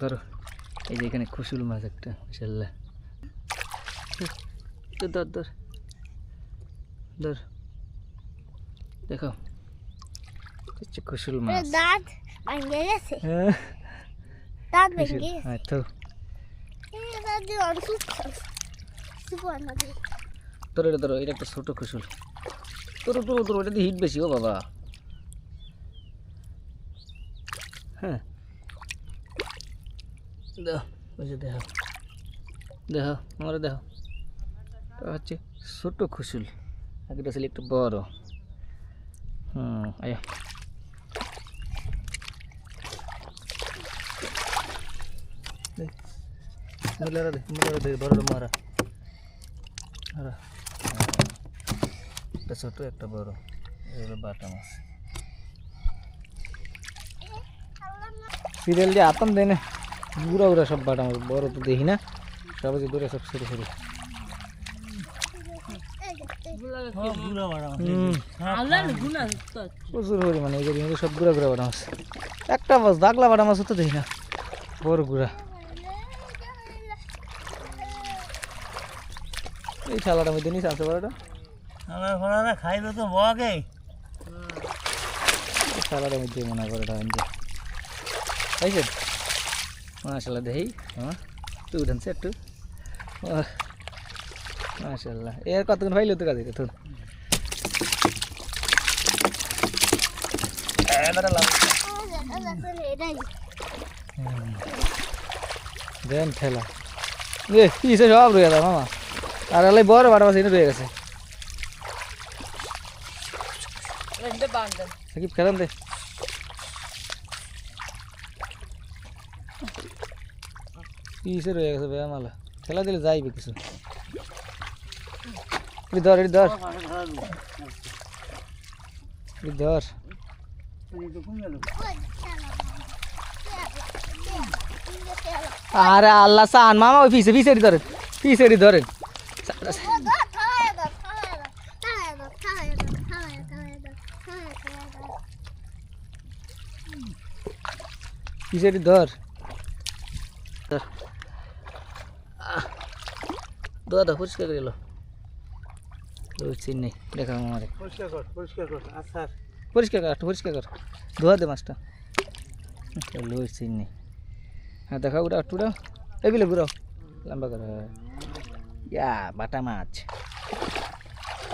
ধরো এই যে এখানে খুশুল মাছ একটা মাসাল্লাহ তো ধর ধর। ধর। দেখো খুশুল মাছ। দাঁত ভেঙে গেছে। হ্যাঁ। দাঁত ভেঙে গেছে। হ্যাঁ তো তোর এটা ধরো এটা একটা ছোট খুশুল তোর তোর তোর ওটা দিয়ে হিট বেশি ও বাবা। হ্যাঁ। দেখো ওই যে দেখো দেখো আমার দেখো এটা হচ্ছে ছোট খুশুল আগেটা ছিল একটু বড়। হুম, আয়া। মুলারা দে মুলারা দে, বড় মারা। আরে একটা ছোট, একটা বড়। এগুলো বাটা মাছ। সিরিয়াল দিয়ে আতম দেয় না। গুড়া গুড়া সব বাটা মাছ বড় তো দেখি না। সব যে দূরে সব ছোটো ছোটো প্রচুর পরিমাণে কিন্তু সব গুড়া গুড়া বাটা মাছ একটা মাছ দাগলা বাটা মাছ তো দেখি না। বড় গুড়া এই ঠালাটার মধ্যে নিয়ে আছে বড়টা। আমার তো বকে। মধ্যে মনে করে এটা মাশাল্লাহ দেখি। হ্যাঁ তুই উঠেনছে একটু। মাশাল্লাহ এর কতক্ষণ পাইলো তো কাজে? তো এবারে লাভ এটাই দেন ঠেলা। এ পিছে সব রয়ে গেল মামা। আর আলাই বড় বাটা মাছ রয়ে গেছে। সাকিব খেলাম দে। পিছে রয়ে গেছে বেয়া মালা? খেলা দিলে যাইবে কিছু। ধর এটি ধর। ধর। আরে আল্লাহ সান মামা, ওই পিছে এটি ধরেন। এটি ধরেন। ধর। ধর। দোয়া দা পরিষ্কার করে এলো। চিন নেই দেখা আমার। পরিষ্কার কর পরিষ্কার কর আচ্ছা পরিষ্কার কর একটু পরিষ্কার কর। ধোয়া দে মাছটা। লোয়ের চিন নেই হ্যাঁ দেখা ওটা একটু উড়াও এগুলো ঘুরাও। লম্বা করে। ইয়া বাটা মাছ।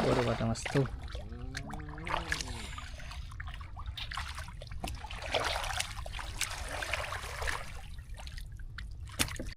বড় বাটা মাছ তো।